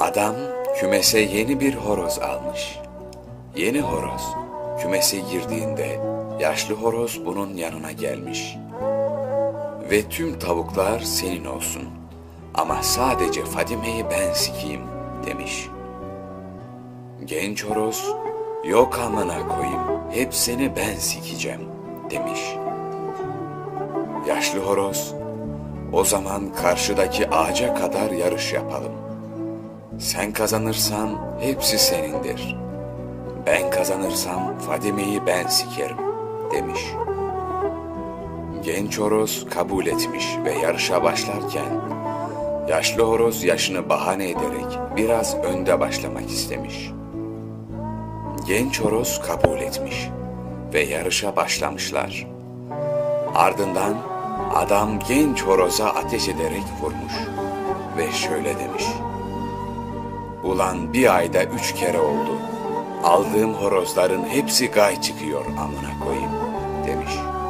Adam kümese yeni bir horoz almış. Yeni horoz kümese girdiğinde yaşlı horoz bunun yanına gelmiş. Ve tüm tavuklar senin olsun. Ama sadece Fadime'yi ben sikeyim demiş. Genç horoz yok amına koyayım hepsini ben sikeceğim demiş. Yaşlı horoz o zaman karşıdaki ağaca kadar yarış yapalım. Sen kazanırsan hepsi senindir. Ben kazanırsam Fadime'yi ben sikerim demiş. Genç horoz kabul etmiş ve yarışa başlarken yaşlı horoz yaşını bahane ederek biraz önde başlamak istemiş. Genç horoz kabul etmiş ve yarışa başlamışlar. Ardından adam genç horoza ateş ederek vurmuş ve şöyle demiş. Ulan bir ayda üç kere oldu. Aldığım horozların hepsi gay çıkıyor amına koyayım demiş.''